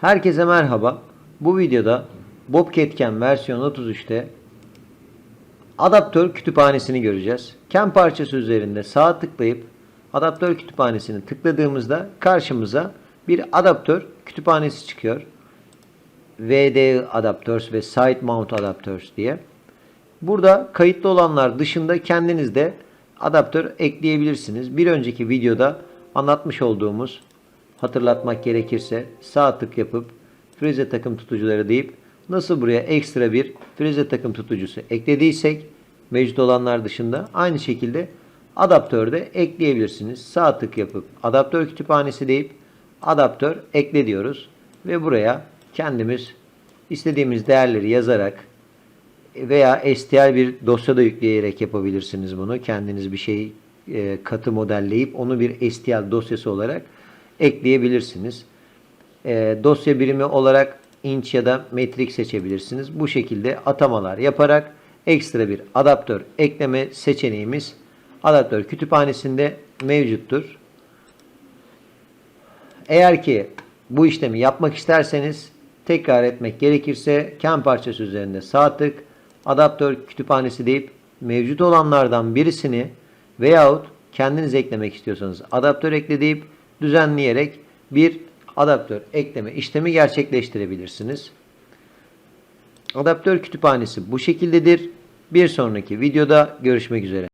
Herkese merhaba. Bu videoda Bobcatken versiyon 33'te adaptör kütüphanesini göreceğiz. Ken parçası üzerinde sağ tıklayıp adaptör kütüphanesini tıkladığımızda karşımıza bir adaptör kütüphanesi çıkıyor. VDI Adapters ve Side Mount Adapters diye. Burada kayıtlı olanlar dışında kendiniz de adaptör ekleyebilirsiniz. Bir önceki videoda anlatmış olduğumuz hatırlatmak gerekirse sağ tık yapıp frize takım tutucuları deyip nasıl buraya ekstra bir frize takım tutucusu eklediysek mevcut olanlar dışında aynı şekilde adaptörde ekleyebilirsiniz. Sağ tık yapıp adaptör kütüphanesi deyip adaptör ekle diyoruz ve buraya kendimiz istediğimiz değerleri yazarak veya STL bir dosyada yükleyerek yapabilirsiniz bunu. Kendiniz bir şey e, katı modelleyip onu bir STL dosyası olarak ekleyebilirsiniz. E, dosya birimi olarak inç ya da metrik seçebilirsiniz. Bu şekilde atamalar yaparak ekstra bir adaptör ekleme seçeneğimiz adaptör kütüphanesinde mevcuttur. Eğer ki bu işlemi yapmak isterseniz tekrar etmek gerekirse ken parçası üzerinde sağ tık adaptör kütüphanesi deyip mevcut olanlardan birisini veyahut kendiniz eklemek istiyorsanız adaptör ekle deyip düzenleyerek bir adaptör ekleme işlemi gerçekleştirebilirsiniz. Adaptör kütüphanesi bu şekildedir. Bir sonraki videoda görüşmek üzere.